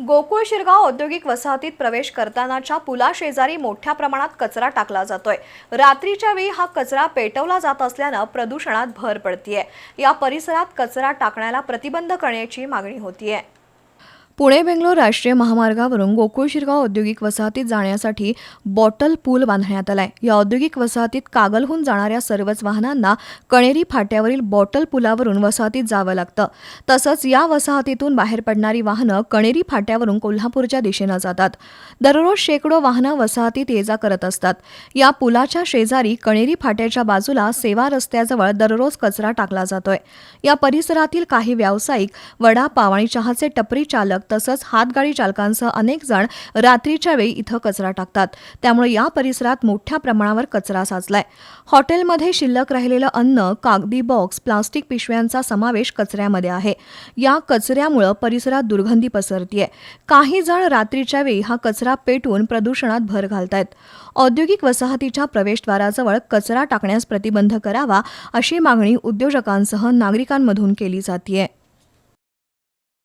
गोकुळ शिरगाव औद्योगिक वसाहतीत प्रवेश करतानाच्या पुलाशेजारी मोठ्या प्रमाणात कचरा टाकला जातोय. रात्रीच्या वेळी हा कचरा पेटवला जात असल्यानं प्रदूषणात भर पडतीये. या परिसरात कचरा टाकण्याला प्रतिबंध करण्याची मागणी होतीये. पुणे बेंगलोर राष्ट्रीय महामार्गावरून गोकुळ शिरगाव औद्योगिक वसाहतीत जाण्यासाठी बॉटल पूल बांधण्यात आलाय. या औद्योगिक वसाहतीत कागलहून जाणाऱ्या सर्वच वाहनांना कणेरी फाट्यावरील बॉटल पुलावरून वसाहतीत जावं लागतं. तसंच या वसाहतीतून बाहेर पडणारी वाहनं कणेरी फाट्यावरून कोल्हापूरच्या दिशेनं जातात. दररोज शेकडो वाहनं वसाहतीत ये जा करत असतात. या पुलाच्या शेजारी कणेरी फाट्याच्या बाजूला सेवा रस्त्याजवळ दररोज कचरा टाकला जातोय. या परिसरातील काही व्यावसायिक वडापाव आणि चहाचे टपरी चालक तसंच हातगाडी चालकांसह अनेक जण रात्रीच्या वेळी इथं कचरा टाकतात. त्यामुळे या परिसरात मोठ्या प्रमाणावर कचरा साचलाय. हॉटेलमध्ये शिल्लक राहिलेलं अन्न कागदी बॉक्स प्लास्टिक पिशव्यांचा समावेश कचऱ्यामध्ये आहे. या कचऱ्यामुळं परिसरात दुर्गंधी पसरतीये. काही जण रात्रीच्या वेळी हा कचरा पेटवून प्रदूषणात भर घालतायत. औद्योगिक वसाहतीच्या प्रवेशद्वाराजवळ कचरा टाकण्यास प्रतिबंध करावा अशी मागणी उद्योजकांसह नागरिकांमधून केली जातीये.